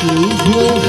શોભે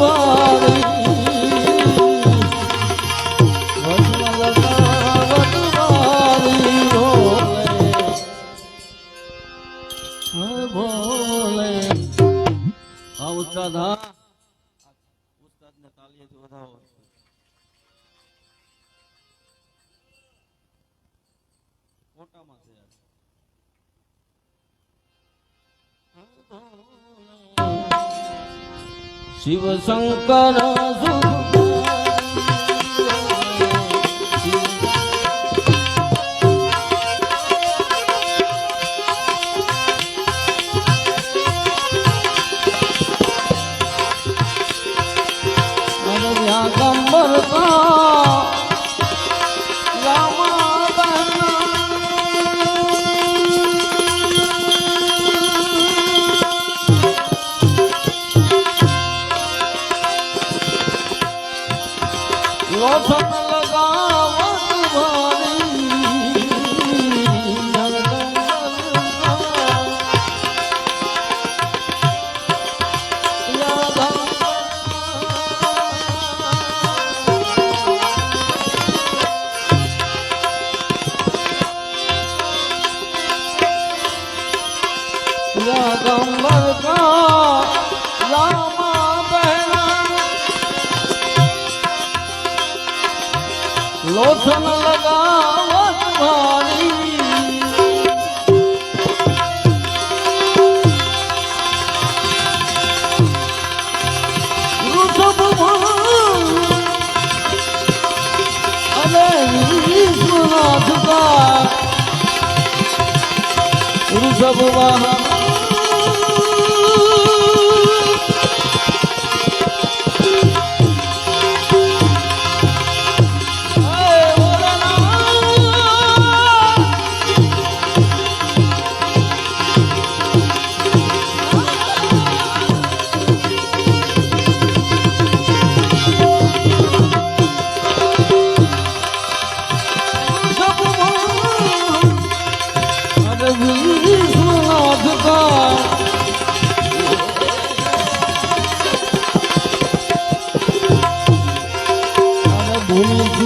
વારી શિવ શંકર સુ લોથન લગાવત મારી. ઋષભ વાહ.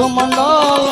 ભૂમંડળ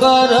কর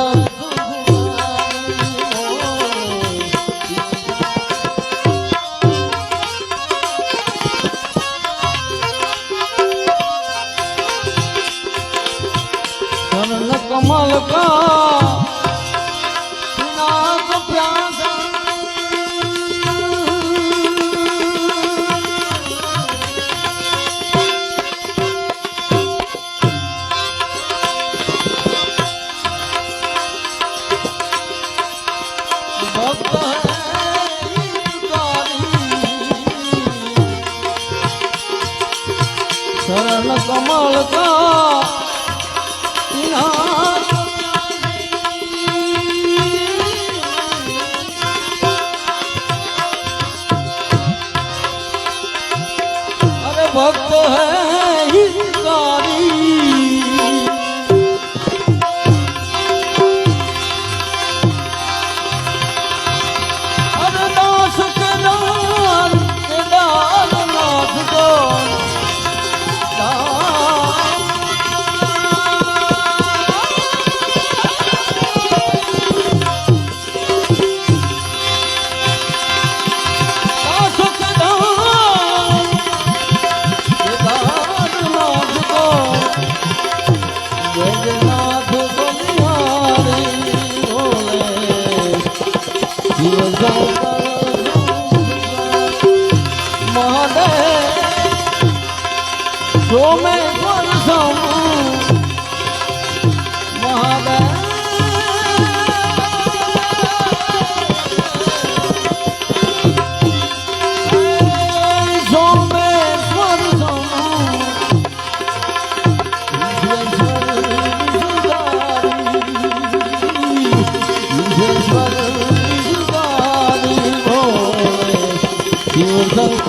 don't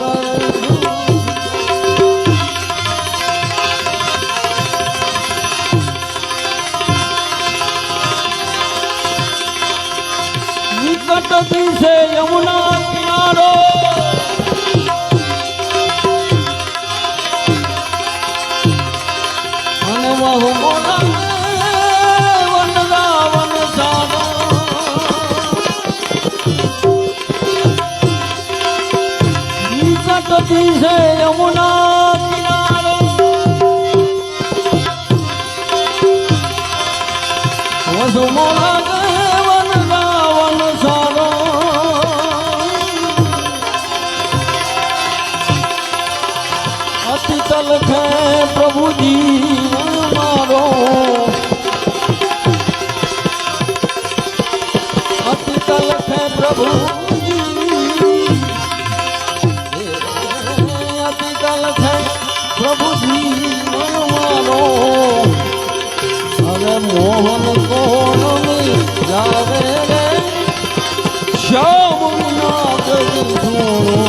小不屋那个屋头。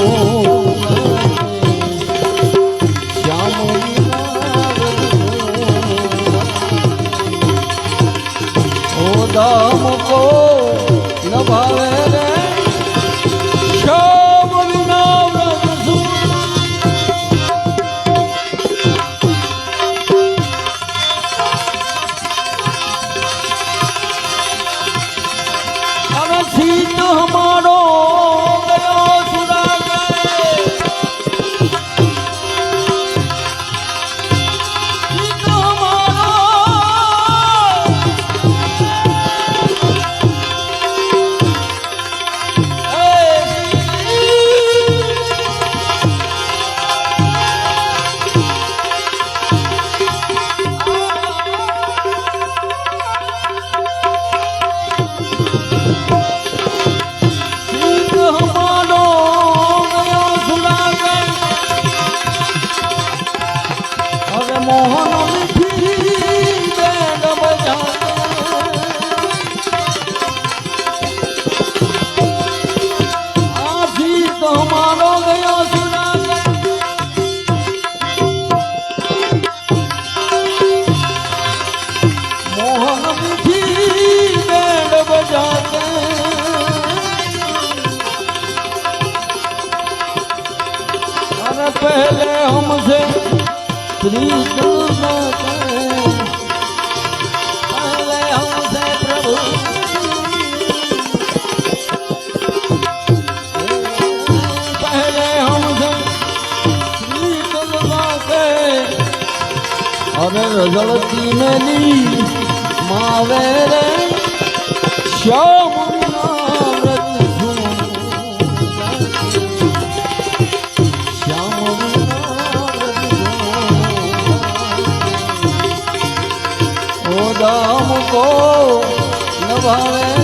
હવે રઝળતી મેલી માવે રે શ્યામ લોકો નભાવે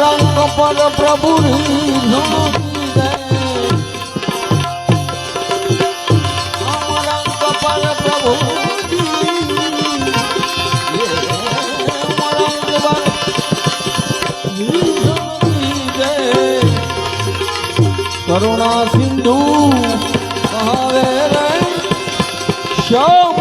રંગ પર પ્રભુ ઝુમકી દે હમ રંગ પર પ્રભુ કરુણા સિંધુ કહાવે રે. શ્યામ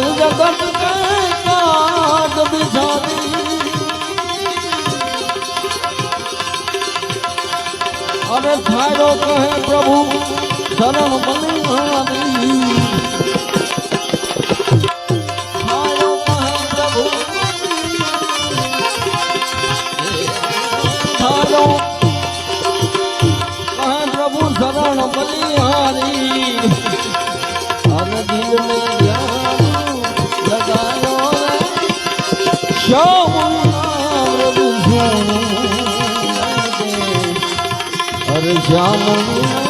काल जगत में काद बिछा दी अरे थारो कहे प्रभु शरण बलिहारी थारो कहे प्रभु थारो कहे प्रभु शरण बलिहारी अरे दिल में શ્યામ. અરે શ્યામ